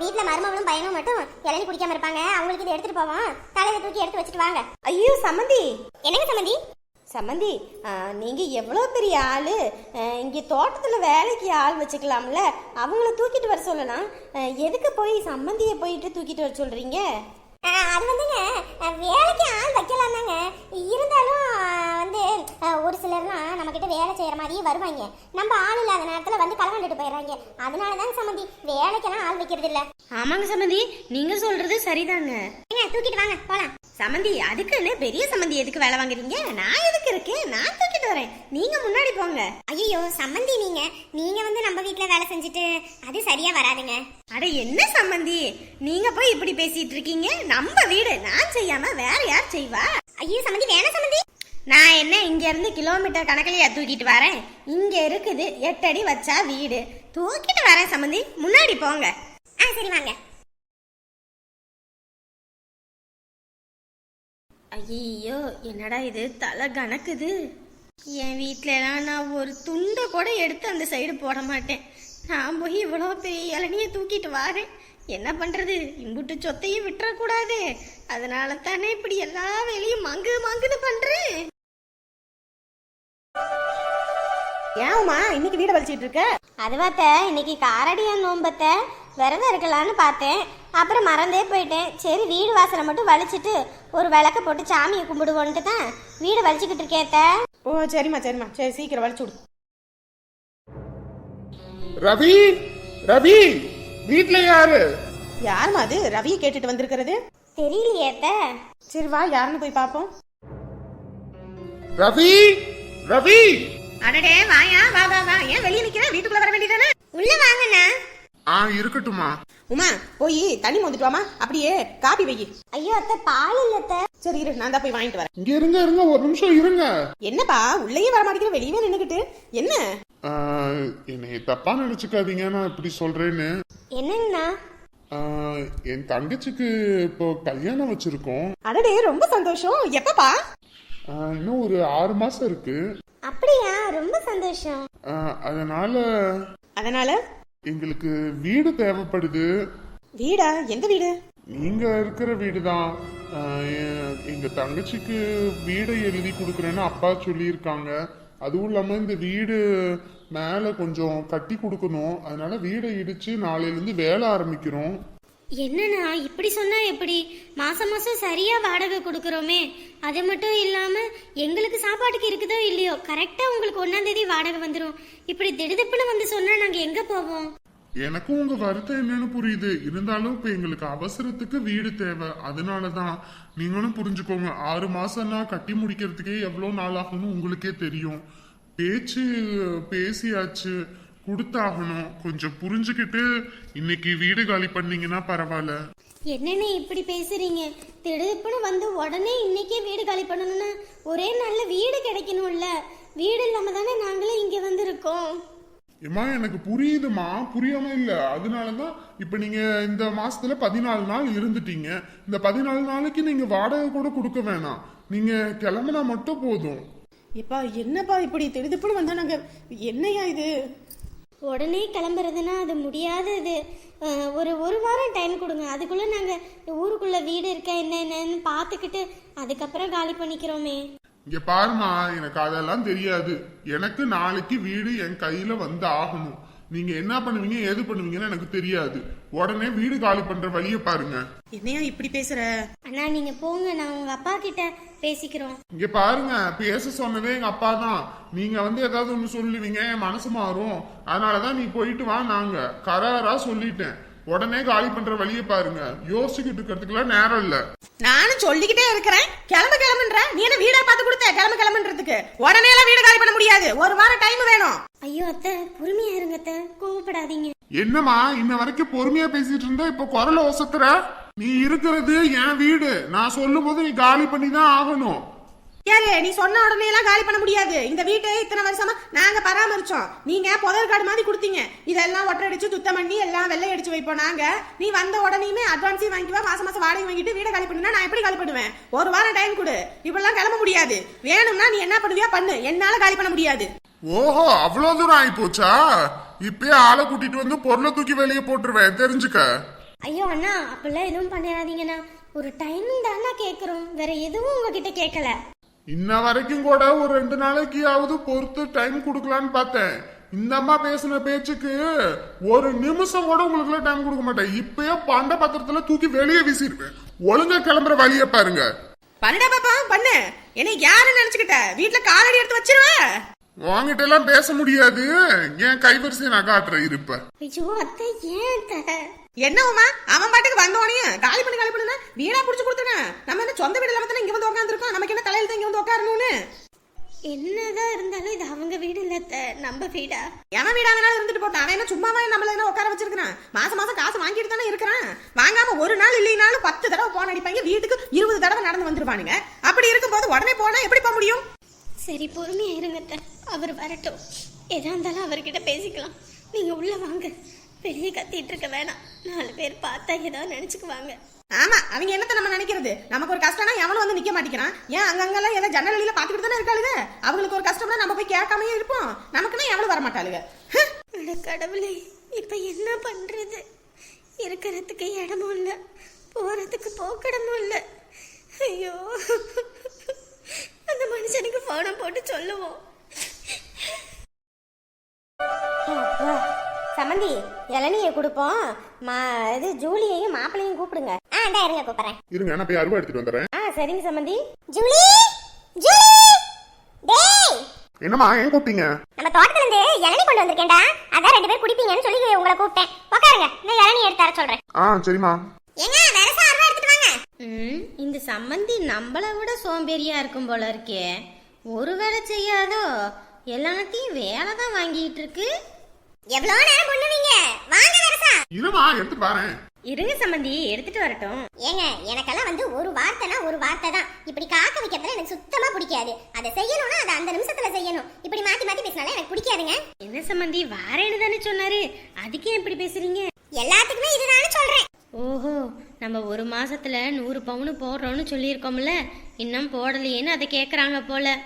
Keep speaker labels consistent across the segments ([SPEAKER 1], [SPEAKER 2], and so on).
[SPEAKER 1] வீட்ல மருமகளும் பையனும் மட்டும் இளநீ குடிக்காம இருப்பாங்க. அவங்களுக்கு இதை எடுத்துட்டு போவோம். தலையில தூக்கி எடுத்து வச்சுட்டு வாங்க.
[SPEAKER 2] ஐயோ சம்மந்தி
[SPEAKER 1] என்னங்க சம்மந்தி
[SPEAKER 2] சம்மந்தி ஆ, நீங்க எவ்வளோ பெரிய ஆளு. இங்க தோட்டத்துல வேலைக்கு ஆள் வச்சுக்கலாம்ல. அவங்கள தூக்கிட்டு வர சொல்லலாம் எதுக்கு போய் சம்மந்தியை போயிட்டு தூக்கிட்டு வர சொல்றீங்க?
[SPEAKER 1] அஹ், அது வந்துங்க வேலைக்கு ஆள் வைக்கலாம் தாங்க இருந்தாலும் வந்து அஹ், ஒரு சிலர்லாம் நம்ம கிட்ட வேலை செய்யற மாதிரியே வருவாங்க. நம்ம ஆள் இல்லாத நேரத்துல வந்து கலவாண்டுட்டு போயிடுறாங்க. அதனால தாங்க சம்மந்தி வேலைக்கெல்லாம் ஆள் வைக்கிறது இல்ல
[SPEAKER 2] ஆமாங்க சம்மந்தி நீங்க சொல்றது சரிதாங்க.
[SPEAKER 1] ஏங்க தூக்கிட்டு வாங்க போலாம்.
[SPEAKER 2] சம்மந்தி அதுக்குன்னு பெரிய சம்மந்தி எதுக்கு வேலை வாங்குறீங்க? நான் எதுக்கு இருக்கேன்? நான் தூக்கிட்டு வரேன். நீங்க முன்னாடி போங்க.
[SPEAKER 1] ஐயோ சம்மந்தி நீங்க. நீங்க வந்து நம்ம வீட்ல வேலை செஞ்சுட்டு அது சரியா வராதுங்க.
[SPEAKER 2] அட என்ன சம்மந்தி? நீங்க போய் இப்படி பேசிட்டு இருக்கீங்க? நம்ம வீடு நான் செய்யாம வேற யார் செய்வா?
[SPEAKER 1] ஐயோ சம்மந்தி வேணாம்
[SPEAKER 2] நான் என்ன இங்கேருந்து கிலோமீட்டர் கணக்கிலையா தூக்கிட்டு வரேன்? இங்கே இருக்குது எட்டடி வச்சா வீடு. தூக்கிட்டு வரேன் சம்மந்தி முன்னாடி போங்க.
[SPEAKER 1] ஆ சரி வாங்க.
[SPEAKER 2] ஐயோ என்னடா இது? தலை கணக்குது. என் வீட்டிலலாம் நான் ஒரு துண்டை கூட எடுத்து அந்த சைடு போட மாட்டேன். நான் போய் இவ்வளோ பெரிய இளநியை தூக்கிட்டு வரேன். என்ன பண்ணுறது இம்புட்டு சொத்தையும் விட்டுறக்கூடாது. அதனால தானே இப்படி எல்லா வேலையும் மங்கு மங்குன்னு பண்ணுறேன் ஏன்மா இன்னைக்கு வீட வலிச்சிட்டு இருக்க? அதுவாத்த இன்னைக்கு காரடியா நோம்பத்த விரதம் இருக்கலாம்னு பார்த்தேன். அப்புறம் மறந்தே போயிட்டேன். சரி வீடு வாசலை மட்டும் வலிச்சிட்டு ஒரு விளக்க போட்டு சாமியை கும்பிடுவோன்ட்டு தான் வீடு வலிச்சுக்கிட்டு இருக்கேத்த
[SPEAKER 3] ஓ சரிம்மா சரிம்மா. சரி சீக்கிரம் வலிச்சு விடு.
[SPEAKER 4] ரவி ரவி வீட்ல யாரு?
[SPEAKER 3] யாரும்மா அது? ரவியை கேட்டுட்டு வந்திருக்கிறது?
[SPEAKER 1] தெரியலையேத்த
[SPEAKER 3] சரி வா யாருன்னு போய் பார்ப்போம்.
[SPEAKER 4] ரவி ரவி!
[SPEAKER 2] அடடே வாயா வா வா வா. ஏன் வெளியே நிக்கிற? வீட்டுக்குள்ள வர வேண்டியதானே?
[SPEAKER 1] உள்ள வாங்கண்ணா.
[SPEAKER 4] ஆ இருக்கட்டுமா
[SPEAKER 3] உமா போய் தண்ணி மோந்துட்டு வாமா. அப்படியே காப்பி வை
[SPEAKER 1] ஐயோ அத்தை பால் இல்லத்த
[SPEAKER 3] சரி இரு. நான் தான் போய் வாங்கிட்டு வரேன்.
[SPEAKER 4] இங்க இருங்க இருங்க. ஒரு நிமிஷம் இருங்க.
[SPEAKER 3] என்னப்பா உள்ளேயே வர மாட்டேங்கிற வெளியே நின்னுக்கிட்டு என்ன?
[SPEAKER 4] என்னை தப்பா நினைச்சுக்காதீங்க. நான் இப்படி சொல்றேன்னு.
[SPEAKER 1] என்னங்கண்ணா?
[SPEAKER 4] என் தங்கச்சிக்கு இப்போ கல்யாணம் வச்சிருக்கோம்.
[SPEAKER 3] அடடே ரொம்ப சந்தோஷம். எப்பப்பா?
[SPEAKER 4] இன்னும் ஒரு ஆறு மாசம் இருக்கு.
[SPEAKER 1] அப்படியா? ரொம்ப சந்தோஷம்.
[SPEAKER 4] அதனால
[SPEAKER 3] அதனால?
[SPEAKER 4] எங்களுக்கு வீடு தேவைப்படுது.
[SPEAKER 3] வீடா? எந்த வீடு?
[SPEAKER 4] நீங்க இருக்கிற வீடு தான் எங்க தங்கச்சிக்கு வீடை எழுதி கொடுக்குறேன்னு அப்பா சொல்லியிருக்காங்க. அதுவும் இல்லாம இந்த வீடு மேல கொஞ்சம் கட்டி கொடுக்கணும். அதனால வீடை இடிச்சு நாளையில இருந்து வேலை ஆரம்பிக்கிறோம்.
[SPEAKER 5] என்னண்ணா இப்படி சொன்னா எப்படி? மாசம் மாசம் சரியா வாடகை கொடுக்குறோமே. அது மட்டும் இல்லாம எங்களுக்கு சாப்பாட்டுக்கு இருக்குதோ இல்லையோ கரெக்டா உங்களுக்கு ஒன்னாம் தேதி வாடகை வந்துடும் இப்படி திடுதிப்புன்னு வந்து சொன்னா நாங்க எங்க போவோம்?
[SPEAKER 4] எனக்கும் உங்க வருத்தம் என்னன்னு புரியுது. இருந்தாலும் இப்ப எங்களுக்கு அவசரத்துக்கு வீடு தேவை. அதனாலதான் நீங்களும் புரிஞ்சுக்கோங்க ஆறு மாசம்னா கட்டி முடிக்கிறதுக்கே எவ்வளவு நாள் ஆகும்னு உங்களுக்கே தெரியும். பேச்சு பேசியாச்சு. கொடுத்தாகணும். கொஞ்சம் புரிஞ்சுக்கிட்டு இன்னைக்கு வீடு காலி பண்ணீங்கன்னா பரவாயில்ல.
[SPEAKER 5] என்னண்ணே இப்படி பேசுறீங்க? திடுதிப்புன்னு வந்து உடனே இன்னைக்கே வீடு காலி பண்ணணும்னா ஒரே நல்ல வீடு கிடைக்கணும்ல. வீடு இல்லாம தானே நாங்களே இங்க வந்திருக்கோம்.
[SPEAKER 4] ஏமா எனக்கு புரியுதுமா புரியாம இல்ல. அதனாலதான் இப்ப நீங்க இந்த மாசத்துல பதினாலு நாள் இருந்துட்டீங்க. இந்த பதினாலு நாளைக்கு நீங்க வாடகை கூட கொடுக்க வேணாம். நீங்க கிளம்புனா மட்டும் போதும்.
[SPEAKER 3] இப்பா என்னப்பா இப்படி திடுதிப்புன்னு வந்தா நாங்க என்னையா இது?
[SPEAKER 5] உடனே கிளம்புறதுன்னா அது முடியாதது. ஒரு ஒரு வாரம் டைம் கொடுங்க. அதுக்குள்ளே நாங்கள் ஊருக்குள்ளே வீடு இருக்கா என்ன என்னன்னு பார்த்துக்கிட்டு அதுக்கப்புறம் காலி பண்ணிக்கிறோமே.
[SPEAKER 4] இங்கே பாருமா எனக்கு அதெல்லாம் தெரியாது. எனக்கு நாளைக்கு வீடு என் கையில் வந்து ஆகணும். நீங்க என்ன பண்ணுவீங்க ஏது பண்ணுவீங்கன்னு எனக்கு தெரியாது. உடனே வீடு காலி பண்ற வழியை பாருங்க.
[SPEAKER 3] என்னையா இப்படி பேசுற?
[SPEAKER 5] அண்ணா நீங்க போங்க. நான் உங்க அப்பா கிட்ட பேசிக்கிறோம்.
[SPEAKER 4] இங்க பாருங்க பேச சொன்னதே எங்க அப்பா தான். நீங்க வந்து ஏதாவது ஒண்ணு சொல்லுவீங்க என் மனசு மாறும். அதனாலதான் நீ போயிட்டு வா நாங்க. கராரா சொல்லிட்டேன். உடனே காலி பண்ற வழியை பாருங்க. யோசிச்சுக்கிட்டு இருக்கிறதுக்குலாம் நேரம் இல்ல.
[SPEAKER 3] நானும் சொல்லிக்கிட்டே இருக்கிறேன். கிளம்பு கிளம்புன்ற. நீ என்ன வீடா பார்த்து கொடுத்த? கிளம்பு கிளம்புன்றதுக்கு. உடனே எல்லாம் வீடு காலி பண்ண முடியாது. ஒரு வாரம் டைம் வேணும்.
[SPEAKER 5] ஐயோ அத்தை பொறுமையா இருங்க அத்தை. கோவப்படாதீங்க.
[SPEAKER 4] என்னம்மா இன்ன வரைக்கும் பொறுமையா பேசிட்டு இருந்தா இப்ப குரல ஒசத்துற? நீ இருக்கிறது என் வீடு. நான் சொல்லும் போது நீ காலி பண்ணி தான் ஆகணும்.
[SPEAKER 3] யாரு நீ சொன்ன உடனே எல்லாம் காலி பண்ண முடியாது. இந்த வீட்டை இத்தனை வருஷமா நாங்க பராமரிச்சோம். நீங்க புதர் காடு மாதிரி கொடுத்தீங்க. இதெல்லாம் ஒட்டடிச்சு சுத்தம் பண்ணி எல்லாம் வெள்ளை அடிச்சு வைப்போம் நாங்க. நீ வந்த உடனேயுமே அட்வான்ஸையும் வாங்கிக்குவா மாசம் மாசம் வாடகை வாங்கிட்டு வீடை காலி பண்ணுனா நான் எப்படி காலி பண்ணுவேன்? ஒரு வாரம் டைம் கொடு. இப்படிலாம் கிளம்ப முடியாது. வேணும்னா நீ என்ன பண்ணுவியா பண்ணு. என்னால காலி பண்ண முடியாது.
[SPEAKER 4] ஓஹோ அவ்வளவு தூரம் ஆயி போச்சா இப்பயே ஆளை கூட்டிட்டு வந்து பொருளை தூக்கி வெளியே போட்டுருவேன். தெரிஞ்சுக்க.
[SPEAKER 5] ஐயோ அண்ணா அப்படிலாம் எதுவும் பண்ணிடாதீங்கண்ணா ஒரு டைமிங் தானே கேட்குறோம் வேற எதுவும் உங்ககிட்ட கேட்கல
[SPEAKER 4] இன்ன வரைக்கும் கூட ஒரு ரெண்டு நாளைக்காவது பொறுத்து டைம் கொடுக்கலான்னு பார்த்தேன். இந்த அம்மா பேசின பேச்சுக்கு ஒரு நிமிஷம் கூட உங்களுக்கு டைம் கொடுக்க மாட்டேன். இப்பயே பண்ட பத்திரத்துல தூக்கி வெளியே வீசிருப்பேன் ஒழுங்கா கிளம்புற வழியை பாருங்க.
[SPEAKER 3] பண்ணுடா பாப்பா பண்ணு. என்னை யாரு நினைச்சுக்கிட்ட? வீட்டுல காலடி எடுத்து வச்சிருவேன்
[SPEAKER 4] உங்ககிட்ட எல்லாம் பேச முடியாது. என் கைவரிசை நான் காட்டுறேன். இருப்ப.
[SPEAKER 5] ஐயோ அத்தை ஏன்?
[SPEAKER 3] என்ன உமா? அவன் பாட்டுக்கு வந்தோடனே காலி பண்ணி காலி பண்ணுனா வீடா புடிச்சு கொடுத்துருங்க நம்ம என்ன சொந்த வீடு இல்லாம இங்க வந்து உட்காந்துருக்கோம் நமக்கு என்ன தலையில தான் இங்க வந்து உட்காரணும்னு?
[SPEAKER 5] என்னதான் இருந்தாலும் இது அவங்க வீடு இல்ல நம்ம வீடா?
[SPEAKER 3] எவன் வீடா வேணாலும் இருந்துட்டு போட்டான் அவன் என்ன சும்மாவா நம்மள என்ன உட்கார வச்சிருக்கான் மாசம் மாசம் காசு வாங்கிட்டு தானே இருக்கிறான். வாங்காம ஒரு நாள் இல்லைனாலும் பத்து தடவை போன் அடிப்பாங்க. வீட்டுக்கு இருபது தடவை நடந்து வந்துருப்பானுங்க. அப்படி இருக்கும்போது உடனே போனா எப்படி போக முடியும்?
[SPEAKER 5] சரி பொறுமையா இருங்க அத்தை. அவர் வரட்டும். எதா இருந்தாலும் அவர்கிட்ட பேசிக்கலாம். நீங்க உள்ள வாங்க. வெளியே கத்திட்டு இருக்க வேணாம். நாலு பேர் பார்த்தா ஏதாவது நினைச்சுக்குவாங்க.
[SPEAKER 3] ஆமா அவங்க என்னத்த நம்ம நினைக்கிறது? நமக்கு ஒரு கஷ்டம்னா எவனும் வந்து நிக்க மாட்டேங்கிறான். ஏன் அங்கங்கெல்லாம் ஏதோ ஜன்னல் வழியில பாத்துக்கிட்டு தானே இருக்காளுங்க? அவங்களுக்கு ஒரு கஷ்டம்னா நம்ம போய் கேட்காமயே இருப்போம். நமக்குன்னா எவனும் வர மாட்டாளுங்க.
[SPEAKER 5] கடவுளே இப்ப என்ன பண்றது? இருக்கிறதுக்கு இடமும் இல்ல. போறதுக்கு போக்கிடமும் இல்ல. ஐயோ. அந்த மனுஷனுக்கு போனை போட்டு சொல்லுவோம்.
[SPEAKER 1] இளநியை கொடுப்போம். மா இது ஜூலியையும் மாப்பிளையும் கூப்பிடுங்க. ஆ இந்தா இருங்க கூப்பிடுறேன்.
[SPEAKER 4] இருங்க நான் போய் அருவா எடுத்துட்டு வந்துடுறேன்.
[SPEAKER 1] ஆ சரிங்க சம்மந்தி ஜூலி ஜூலி டேய்.
[SPEAKER 4] என்னம்மா ஏன் கூப்பிட்டீங்க?
[SPEAKER 1] நம்ம தோட்டத்துல இருந்து இளநீ கொண்டு வந்திருக்கேன்டா. அதான் ரெண்டு பேர் குடிப்பீங்கன்னு சொல்லி உங்களை கூப்பிட்டேன். உட்காருங்க நான் இளநீ எடுத்து தர சொல்றேன்.
[SPEAKER 4] ஆ சரிம்மா.
[SPEAKER 1] ஏங்க வரசா அருவா எடுத்துட்டு வாங்க.
[SPEAKER 2] ம் இந்த சம்மந்தி நம்மளை விட சோம்பேறியா இருக்கும் போல இருக்கே. ஒரு வேலை செய்யாதோ எல்லாத்தையும் வேலை தான் வாங்கிட்டு இருக்கு.
[SPEAKER 1] எவ்வளவு நேரம் வரசா
[SPEAKER 4] இருமா எடுத்துட்டு வரேன்.
[SPEAKER 2] இருங்க சம்மந்தி எடுத்துட்டு வரட்டும்.
[SPEAKER 1] ஏங்க எனக்கெல்லாம் வந்து ஒரு வார்த்தைனா ஒரு வார்த்தை தான் இப்படி காக்க வைக்கிறதுல எனக்கு சுத்தமா பிடிக்காது. அதை செய்யணும்னா அதை அந்த நிமிஷத்துல செய்யணும். இப்படி மாத்தி மாத்தி பேசினாலும் எனக்கு பிடிக்காதுங்க.
[SPEAKER 2] என்ன சம்மந்தி வாரேன்னு தானே சொன்னாரு. அதுக்கே இப்படி பேசுறீங்க?
[SPEAKER 1] எல்லாத்துக்குமே இதுதானே சொல்றேன்.
[SPEAKER 2] ஓஹோ நம்ம ஒரு மாசத்துல நூறு பவுனு போடுறோம்னு சொல்லியிருக்கோம்ல. இன்னும் போடலையேன்னு அதை கேட்குறாங்க போல.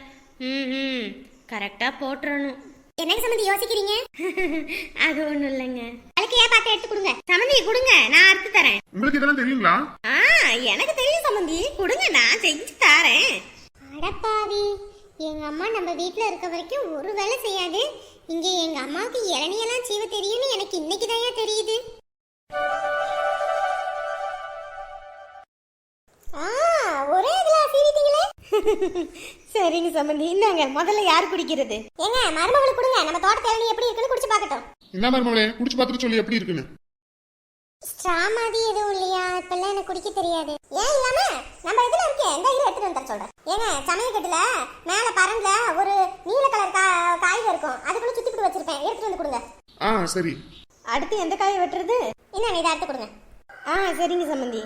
[SPEAKER 2] ம் ம் கரெக்டாக போட்டுறணும்.
[SPEAKER 1] என்னங்க சம்மந்தி யோசிக்கிறீங்க?
[SPEAKER 2] அது ஒன்றும் இல்லைங்க.
[SPEAKER 1] அதுக்கு ஏன் பார்த்து எடுத்து கொடுங்க?
[SPEAKER 2] சம்மந்தி கொடுங்க. நான் அறுத்து தரேன்.
[SPEAKER 4] உங்களுக்கு இதெல்லாம் தெரியுங்களா?
[SPEAKER 2] ஆ எனக்கு தெரியும் சம்மந்தி கொடுங்க நான் செஞ்சு தரேன்.
[SPEAKER 1] அடப்பாவி எங்க அம்மா நம்ம வீட்ல இருக்க வரைக்கும் ஒரு வேலை செய்யாது. இங்க எங்க அம்மாவுக்கு இளநியெல்லாம் சீவ தெரியும்னு எனக்கு இன்னைக்கு தான் தெரியுது.
[SPEAKER 2] சரிங்க சம்மந்தி இந்தாங்க முதல்ல யார் குடிக்கிறது?
[SPEAKER 1] ஏங்க மருமகளுக்கு கொடுங்க. நம்ம தோட்டத்து இளநீ எப்படி இருக்குன்னு குடிச்சு பார்க்கட்டும்.
[SPEAKER 4] என்ன மருமகளே? குடிச்சு பார்த்துட்டு சொல்லி எப்படி இருக்குன்னு.
[SPEAKER 1] ஸ்ட்ரா மாதிரி எதுவும் இல்லையா? இப்பெல்லாம் எனக்கு குடிக்க தெரியாது. ஏன் இல்லாம? நம்ம இதுல இருக்கே? இந்த இரு எடுத்துட்டு வந்து சொல்றேன். ஏங்க சமயக்கட்டுல மேல பரண்ல ஒரு நீல கலர் கா காய்கறி இருக்கும். அதுக்குள்ள சுத்தி போட்டு வச்சிருப்பேன். எடுத்துட்டு வந்து கொடுங்க.
[SPEAKER 4] ஆ சரி.
[SPEAKER 2] அடுத்து எந்த காய் வெட்டுறது?
[SPEAKER 1] இன்னும் இதை எடுத்து கொடுங்க.
[SPEAKER 2] ஆ சரிங்க சம்மந்தி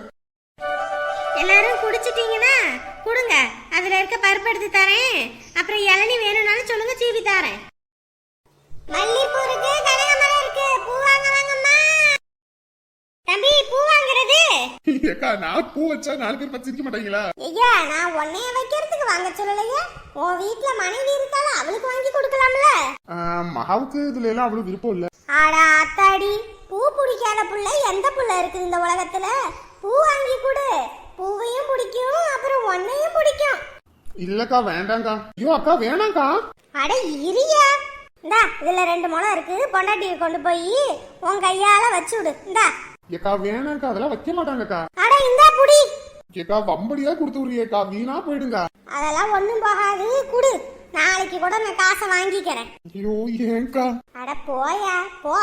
[SPEAKER 2] எல்லாரும் குடிச்சிட்டீங்கன்னா கொடுங்க. அதுல இருக்க பருப்பு எடுத்து தரேன். அப்புறம் இளநி வேணும்னாலும் சொல்லுங்க சீவி தரேன்.
[SPEAKER 1] மல்லிப்பூ இருக்கு கனகாமரம் இருக்கு. பூ வாங்க வாங்கம்மா. தம்பி பூ வாங்குறது?
[SPEAKER 4] ஏக்கா நான் பூ வச்சா நாலு பேர் பத்து மாட்டாங்களா?
[SPEAKER 1] ஐயா நான் உன்னைய வைக்கிறதுக்கு வாங்க சொல்லலையே. உன் வீட்ல மனைவி இருக்கால அவளுக்கு வாங்கி கொடுக்கலாம்ல.
[SPEAKER 4] மகாவுக்கு இதுல எல்லாம் அவ்வளவு விருப்பம் இல்ல.
[SPEAKER 1] ஆடா அத்தாடி பூ பிடிக்காத புள்ள எந்த புள்ள இருக்குது இந்த உலகத்துல? பூ வாங்கி கொடு. பூவையும் பிடிக்கும் அப்புறம் உன்னையும் பிடிக்கும்.
[SPEAKER 4] இல்லக்கா வேண்டாங்க்கா ஐயோ அக்கா வேணாங்க்கா
[SPEAKER 1] அட இரியா. இந்தா இதுல ரெண்டு முளம் இருக்கு. பொண்டாட்டியை கொண்டு போய் உன் கையால வச்சு விடு இந்தா.
[SPEAKER 4] ஏக்கா வேணாங்க்கா அதெல்லாம் வைக்க மாட்டாங்கக்கா.
[SPEAKER 1] அட இந்தா புடி.
[SPEAKER 4] ஏக்கா வம்படியா கொடுத்து விடுறியேக்கா. வீணா போயிடுங்க.
[SPEAKER 1] அதெல்லாம் ஒண்ணும் போகாது. குடு. நாளைக்கு கூட நான் காசை வாங்கிக்கிறேன்.
[SPEAKER 4] ஐயோ ஏன்க்கா?
[SPEAKER 1] அட போயா போ.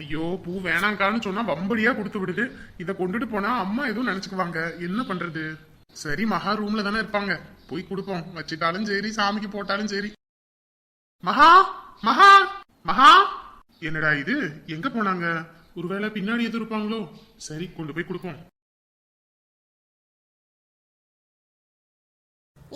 [SPEAKER 4] ஐயோ பூ வேணாங்க்கான்னு சொன்னா வம்படியா கொடுத்து விடுது. இத கொண்டுட்டு போனா அம்மா எதுவும் நினைச்சுக்குவாங்க. என்ன பண்றது? சரி மகா ரூம்ல தானே இருப்பாங்க. போய் கொடுப்போம். வச்சுட்டாலும் சரி சாமிக்கு போட்டாலும் சரி. மகா மகா மகா! என்னடா இது? எங்க போனாங்க? ஒருவேளை பின்னாடி எதுவும் இருப்பாங்களோ? சரி கொண்டு போய் கொடுப்போம்.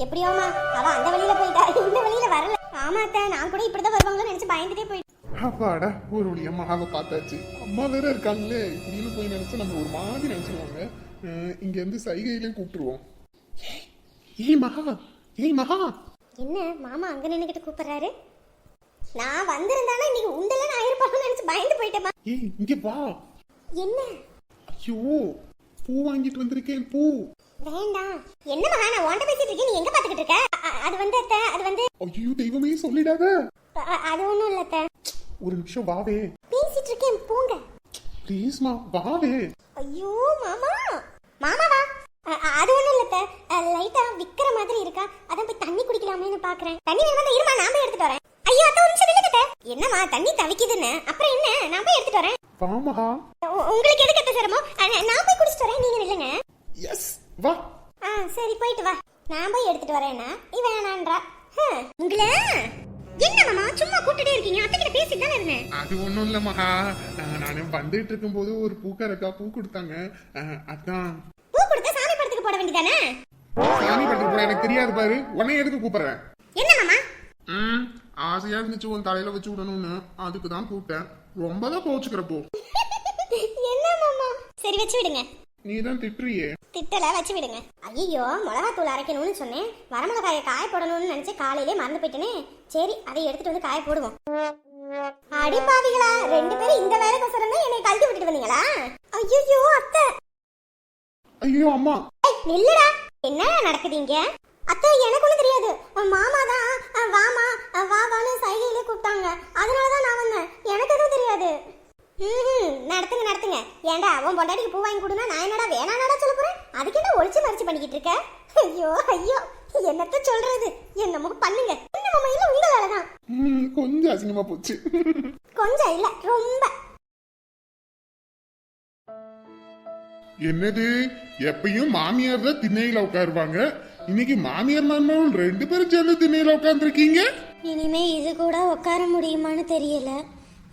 [SPEAKER 1] எப்படியோமா அவ அந்த வழியில போயிட்டா. இந்த வழியில வரல. ஆமா அத்தை நான் கூட இப்படிதான் வருவாங்களோ நினைச்சு பயந்துட்டே போயிட்டு
[SPEAKER 4] அப்பாடா ஒரு வழியா மகாவை பார்த்தாச்சு. அம்மா வேற இருக்காங்களே இப்படின்னு போய் நினைச்சு நம்ம ஒரு மாதிரி நினைச்சிருவாங்க. அஹ் இங்க இருந்து சைகையிலே கூப்பிட்டுருவோம். ஏய் மகா ஏய் மகா.
[SPEAKER 1] என்ன மாமா அங்க நின்னுகிட்டு கூப்பிடுறாரு? நான் வந்திருந்தானா இன்னைக்கு உண்டெல்லாம் நான் இருப்பாங்கன்னு நினைச்சு பயந்து போயிட்டேமா
[SPEAKER 4] ஏய் இங்க வா.
[SPEAKER 1] என்ன?
[SPEAKER 4] ஐயோ பூ வாங்கிட்டு வந்திருக்கேன் பூ.
[SPEAKER 1] வேண்டாம் என்ன மகா நான் உன்கிட்ட பேசிட்டு இருக்கேன் நீ எங்க பாத்துக்கிட்டு இருக்க? அது வந்து அத்தை அது வந்து
[SPEAKER 4] ஐயோ தெய்வமே சொல்லிடாத.
[SPEAKER 1] அது ஒண்ணும் இல்ல அத்தை.
[SPEAKER 4] ஒரு நிமிஷம் வாவே.
[SPEAKER 1] பேசிட்டு இருக்கேன் போங்க
[SPEAKER 4] ப்ளீஸ்மா வாவே.
[SPEAKER 1] ஐயோ மாமா. மாமாவா அது ஒண்ணும் இல்ல லைட்டா விக்கிற மாதிரி இருக்கா? அதான் போய் தண்ணி குடிக்கலாமேன்னு பாக்குறேன். தண்ணி வேணுமா இருமா நான் போய் எடுத்துட்டு வரேன். ஐயோ அத்தை ஒரு நிமிஷம் அத்தை. என்னம்மா தண்ணி தவிக்குதுன்னு? அப்புறம் என்ன? நான் போய் எடுத்துட்டு வரேன்.
[SPEAKER 4] வாமகா
[SPEAKER 1] உ- உங்களுக்கு எதுக்கு அத்தை சிரமம்? நான் போய் குடிச்சிட்டு வரேன் நீங்க நில்லுங்க.
[SPEAKER 4] எஸ் வா.
[SPEAKER 1] ஆ சரி போயிட்டு வா. நான் போய் எடுத்துட்டு வரேன்னா இவன் வேணான்றா உங்கள? என்ன மாமா சும்மா கூட்டிட்டே இருக்கீங்க? அத்தை கிட்ட பேசிட்டு தானே இருந்தேன்.
[SPEAKER 4] அது ஒண்ணும் இல்ல மகா. நான் வந்துட்டு இருக்கும்போது ஒரு பூக்காரக்கா பூ கொடுத்தாங்க. அதான்.
[SPEAKER 1] பூ கொடுத்தா சாமி படத்துக்கு போட வேண்டியதானே?
[SPEAKER 4] சாமி படத்துக்கு போட எனக்கு தெரியாது பாரு. உன்னை எதுக்கு கூப்பிடுறேன்?
[SPEAKER 1] என்ன மாமா?
[SPEAKER 4] ம் ஆசையா இருந்துச்சு உன் தலையில வச்சு விடணும்னு. அதுக்கு தான் கூப்பிட்டேன். ரொம்ப தான் கோச்சுக்கிறப்போ
[SPEAKER 1] என்ன மாமா? சரி வச்சு விடுங்க.
[SPEAKER 4] நீ தான் திட்டுறியே
[SPEAKER 1] திட்டல வச்சு விடுங்க. ஐயோ மிளகாத்தூள் அரைக்கணும்னு சொன்னேன். வரமிளகாயை காய போடணும்னு நினைச்சு காலையிலே மறந்து போயிட்டேனே. சரி அதை எடுத்துட்டு வந்து காய போடுவோம். அடி பாவிகளா ரெண்டு பேரும் இந்த வேலைக்கோசரம் தான் என்னை கழட்டி விட்டுட்டு வந்தீங்களா? ஐயோ அத்தை.
[SPEAKER 4] ஐயோ அம்மா.
[SPEAKER 1] நில்லுடா. என்ன நடக்குதுங்க அத்தை எனக்கு ஒன்றும் தெரியாது. மாமா தான் வாமா வா வான்னு சைகையிலே கூப்பிட்டாங்க. அதனால தான் நான் வந்தேன். எனக்கு எதுவும் தெரியாது. ம் நடத்துங்க நடத்துங்க. ஏன்டா அவன் பொண்டாட்டிக்கு பூ வாங்கி கொடுனா நான் என்னடா வேணாடா சொல்ல போறேன்? அதுக்கு என்ன ஒளிச்சு மறைச்சு பண்ணிக்கிட்டு இருக்க? ஐயோ ஐயோ. என்னத்த சொல்றது? என்னமோ பண்ணுங்க. என்ன மாமா இல்ல உங்க வேலை தான்.
[SPEAKER 4] கொஞ்சம் அசிங்கமா போச்சு.
[SPEAKER 1] கொஞ்சம் இல்ல ரொம்ப.
[SPEAKER 4] என்னது? எப்பயும் மாமியார் தான் திண்ணையில உட்காருவாங்க? இன்னைக்கு மாமியார் மருமகள் ரெண்டு பேரும் சேர்ந்து திண்ணையில உட்காந்துருக்கீங்க
[SPEAKER 5] இனிமே இது கூட உட்கார முடியுமான்னு தெரியல.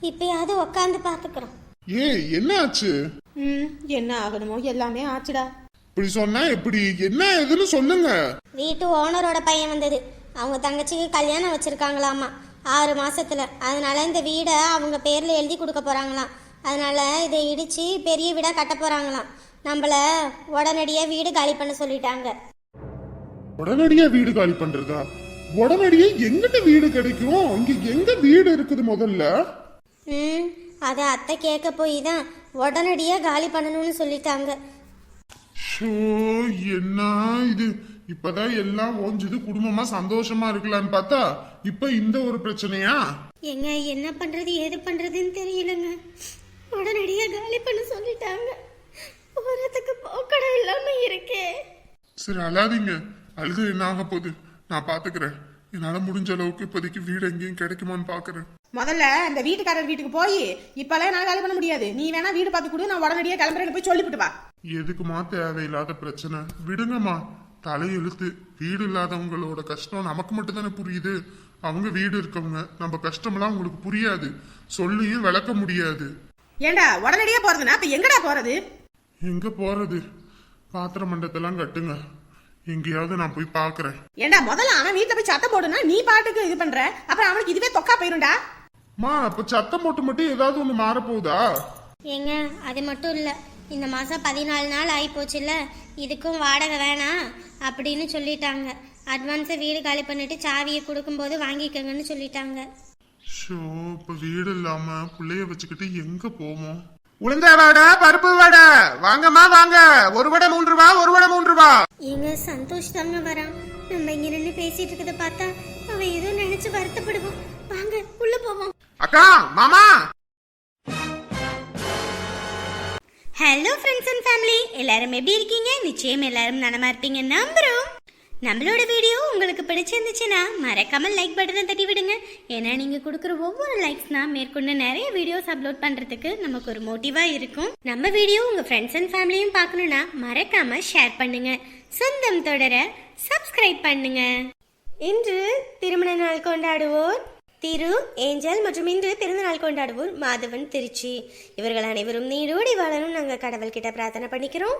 [SPEAKER 5] இப்பயாவது உட்காந்து பாத்துக்கிறோம்.
[SPEAKER 4] ஏ என்ன ஆச்சு?
[SPEAKER 3] ம் என்ன ஆகணுமோ எல்லாமே ஆச்சுடா.
[SPEAKER 4] இப்படி சொன்னா எப்படி? என்ன ஏதுன்னு சொல்லுங்க.
[SPEAKER 5] வீட்டு ஓனரோட பையன் வந்தது. அவங்க தங்கச்சிக்கு கல்யாணம் வச்சிருக்காங்களாமா. ஆறு மாசத்துல. அதனால இந்த வீடை அவங்க பேர்ல எழுதி கொடுக்க போறாங்களாம். அதனால இதை இடிச்சு பெரிய வீடா கட்ட போறாங்களாம். நம்மள உடனடியா வீடு காலி பண்ண சொல்லிட்டாங்க.
[SPEAKER 4] உடனடியா வீடு காலி பண்றதா? உடனடியா எங்கிட்ட வீடு கிடைக்கும்? இங்க எங்க வீடு இருக்குது முதல்ல?
[SPEAKER 5] ம். அதை அத்தை கேட்க போய் தான் உடனடியா காலி பண்ணணும்னு சொல்லிட்டாங்க.
[SPEAKER 4] ஷோ என்ன இது? இப்பதான் எல்லாம் ஓஞ்சுது குடும்பமா சந்தோஷமா இருக்கலாம்னு பார்த்தா இப்ப இந்த ஒரு பிரச்சனையா?
[SPEAKER 5] எங்க என்ன பண்றது ஏது பண்றதுன்னு தெரியலங்க. உடனடியா காலி பண்ண சொல்லிட்டாங்க. போறதுக்கு போக்கடம் இல்லாம இருக்கே.
[SPEAKER 4] சரி அழாதீங்க. அழுது என்ன ஆக போகுது? நான் பாத்துக்கிறேன். என்னால முடிஞ்ச அளவுக்கு இப்போதைக்கு வீடு எங்கேயும் கிடைக்குமான்னு பாக்குறேன்.
[SPEAKER 3] முதல்ல இந்த வீட்டுக்காரர் வீட்டுக்கு போய் இப்பெல்லாம் என்னால காலி பண்ண முடியாது. நீ வேணா வீடு பார்த்து கொடு நான் உடனடியாக கிளம்புறேன்னு போய் சொல்லிவிட்டு வா.
[SPEAKER 4] எதுக்குமா தேவையில்லாத பிரச்சனை? விடுங்கம்மா. தலையெழுத்து வீடு இல்லாதவங்களோட கஷ்டம் நமக்கு மட்டும் தானே புரியுது? அவங்க வீடு இருக்கவங்க நம்ம கஷ்டமெல்லாம் உங்களுக்கு புரியாது. சொல்லியும் விளக்க முடியாது.
[SPEAKER 3] ஏண்டா உடனடியாக போறதுன்னா அப்ப எங்கடா போறது?
[SPEAKER 4] எங்க போறது? பாத்திர மண்டத்தெல்லாம் கட்டுங்க. எங்கேயாவது நான் போய் பாக்குறேன்
[SPEAKER 3] ஏண்டா முதல்ல அவன் வீட்டுல போய் சத்தம் போடுனா நீ பாட்டுக்கு இது பண்ற? அப்புறம் அவனுக்கு இதுவே தொக்கா போயிரும்டா.
[SPEAKER 4] மா அப்ப சத்தம் போட்டு மட்டும் ஏதாவது ஒண்ணு மாறப்போகுதா?
[SPEAKER 5] ஏங்க அது மட்டும் இல்லை. இந்த மாதம் பதினாலு நாள் ஆகிப்போச்சுல்ல இதுக்கும் வாடகை வேணாம் அப்படின்னு சொல்லிட்டாங்க. அட்வான்ஸை வீடு காலி பண்ணிட்டு சாவியை கொடுக்கும்போது வாங்கிக்கோங்கன்னு சொல்லிட்டாங்க.
[SPEAKER 4] ஷோ இப்ப வீடு இல்லாம புள்ளைய வச்சுக்கிட்டு எங்க போவோம்?
[SPEAKER 6] உளுந்த வடை பருப்பு வடை. வாங்கம்மா வாங்க. ஒரு வடை மூன்று ரூபா ஒரு வடை மூன்று ரூபா
[SPEAKER 5] ஏங்க சந்தோஷ் தாங்க வரான். நம்ம இங்க நின்று பேசிட்டு இருக்கத பார்த்தா அவன் ஏதோ நினைச்சு வருத்தப்படுவான். வாங்க உள்ள போவோம்.
[SPEAKER 6] அக்கா மாமா!
[SPEAKER 5] ஹலோ ஃப்ரெண்ட்ஸ் அண்ட் ஃபேமிலி எல்லாரும் எப்படி இருக்கீங்க? நிச்சயம் எல்லாரும் நலமா இருப்பீங்க. நம்புறோம். நம்மளோட வீடியோ உங்களுக்கு பிடிச்சிருந்துச்சுன்னா மறக்காம லைக் பட்டனை தட்டி விடுங்க. ஏன்னா நீங்க கொடுக்குற ஒவ்வொரு லைக்ஸ்னா மேற்கொண்டு நிறைய வீடியோஸ் அப்லோட் பண்றதுக்கு நமக்கு ஒரு மோட்டிவா இருக்கும். நம்ம வீடியோ உங்க ஃப்ரெண்ட்ஸ் அண்ட் ஃபேமிலியும் பார்க்கணும்னா மறக்காம ஷேர் பண்ணுங்க. சொந்தம் தொடர சப்ஸ்கிரைப் பண்ணுங்க. இன்று திருமண நாள் கொண்டாடுவோர் திரு ஏஞ்சல் மற்றும் இன்று பிறந்தநாள் கொண்டாடுவோர் மாதவன் திருச்சி. இவர்கள் அனைவரும் நீரோடி வாழணும் நாங்கள் கடவுள்கிட்ட பிரார்த்தனை பண்ணிக்கிறோம்.